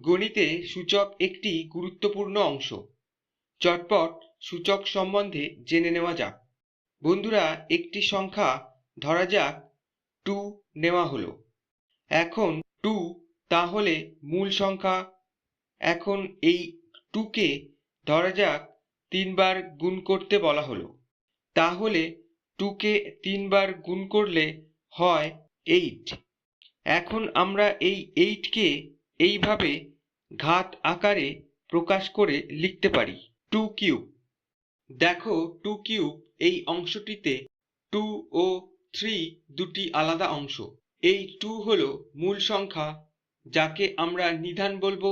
গণিতে সূচক একটি গুরুত্বপূর্ণ অংশ। চটপট সূচক সম্বন্ধে জেনে নেওয়া যাক। বন্ধুরা, একটি সংখ্যা ধরা যাক, টু নেওয়া হলো। এখন টু, তাহলে মূল সংখ্যা। এখন এই টুকে ধরা যাক, তিনবার গুণ করতে বলা হলো। তাহলে টুকে তিনবার গুণ করলে হয় এইট। এখন আমরা এই এইটকে এইভাবে ঘাত আকারে প্রকাশ করে লিখতে পারি। টু কিউব দেখো টু কিউব এই অংশটিতে টু ও থ্রি দুটি আলাদা অংশ। এই টু হলো মূল সংখ্যা যাকে আমরা নিধান বলব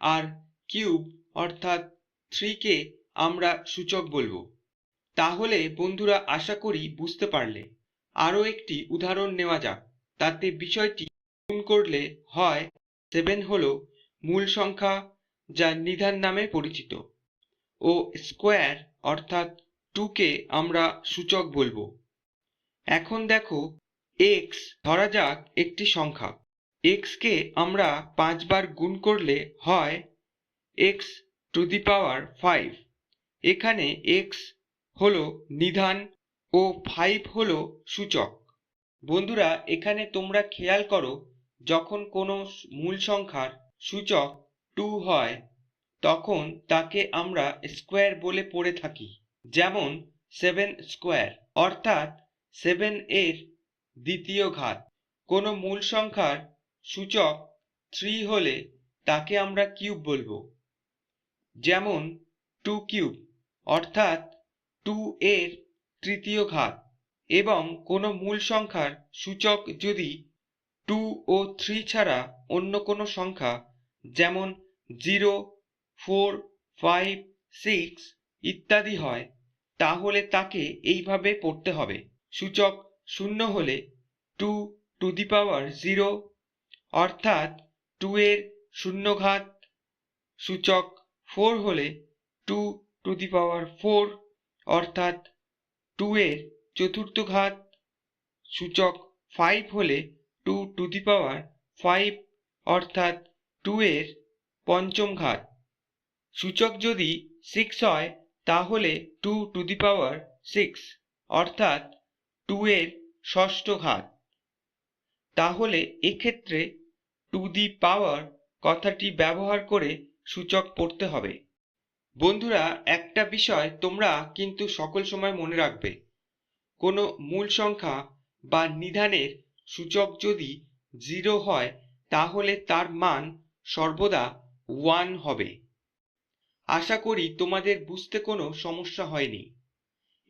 আর কিউব অর্থাৎ থ্রিকে আমরা সূচক বলব। তাহলে বন্ধুরা আশা করি বুঝতে পারলে। আরও একটি উদাহরণ নেওয়া যাক। তাতে বিষয়টি গুণ করলে হয় সেভেন হল মূল সংখ্যা যা নিধান নামে পরিচিত। ও স্কোয়ার অর্থাৎ টুকে আমরা সূচক বলব। এখন দেখো এক্স ধরা যাক একটি সংখ্যা। এক্সকে আমরা পাঁচবার গুণ করলে হয় x to the power five এখানে এক্স হল নিধান ও ফাইভ হল সূচক। বন্ধুরা, এখানে তোমরা খেয়াল করো যখন কোনো মূল সংখ্যার সূচক টু হয়, তখন তাকে আমরা স্কোয়ার বলে পড়ে থাকি, যেমন সেভেন স্কোয়ার অর্থাৎ সেভেন এর দ্বিতীয় ঘাত। কোনো মূল সংখ্যার সূচক থ্রি হলে তাকে আমরা কিউব বলব, যেমন টু কিউব অর্থাৎ টু এর তৃতীয় ঘাত। এবং কোনো মূল সংখ্যার সূচক যদি টু ও থ্রি ছাড়া অন্য কোনো সংখ্যা, যেমন জিরো, ফোর, ফাইভ, সিক্স ইত্যাদি হয়, তাহলে তাকে এইভাবে পড়তে হবে। সূচক শূন্য হলে two to the power zero, অর্থাৎ টু এর শূন্যঘাত। সূচক ফোর হলে two to the power four, অর্থাৎ টু এর চতুর্থ ঘাত সূচক ফাইভ হলে two to the power five অর্থাৎ টু এর পঞ্চম ঘাত। সূচক যদি সিক্স হয়, তাহলে two to the power six অর্থাৎ টু এর ষষ্ঠ ঘাত। তাহলে এক্ষেত্রে টু দি পাওয়ার কথাটি ব্যবহার করে সূচক পড়তে হবে। বন্ধুরা, একটা বিষয় তোমরা কিন্তু সকল সময় মনে রাখবে। কোনো মূল সংখ্যা বা নিধানের সূচক যদি জিরো হয়, তাহলে তার মান সর্বদা ওয়ান হবে। আশা করি তোমাদের বুঝতে কোনো সমস্যা হয়নি।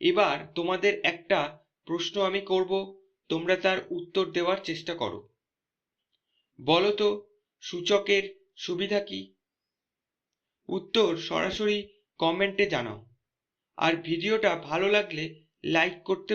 এবার তোমাদের একটা প্রশ্ন আমি করব, তোমরা তার উত্তর দেওয়ার চেষ্টা করো। বলো তো, সূচকের সুবিধা কি? উত্তর সরাসরি কমেন্টে জানাও। আর ভিডিওটা ভালো লাগলে লাইক করতে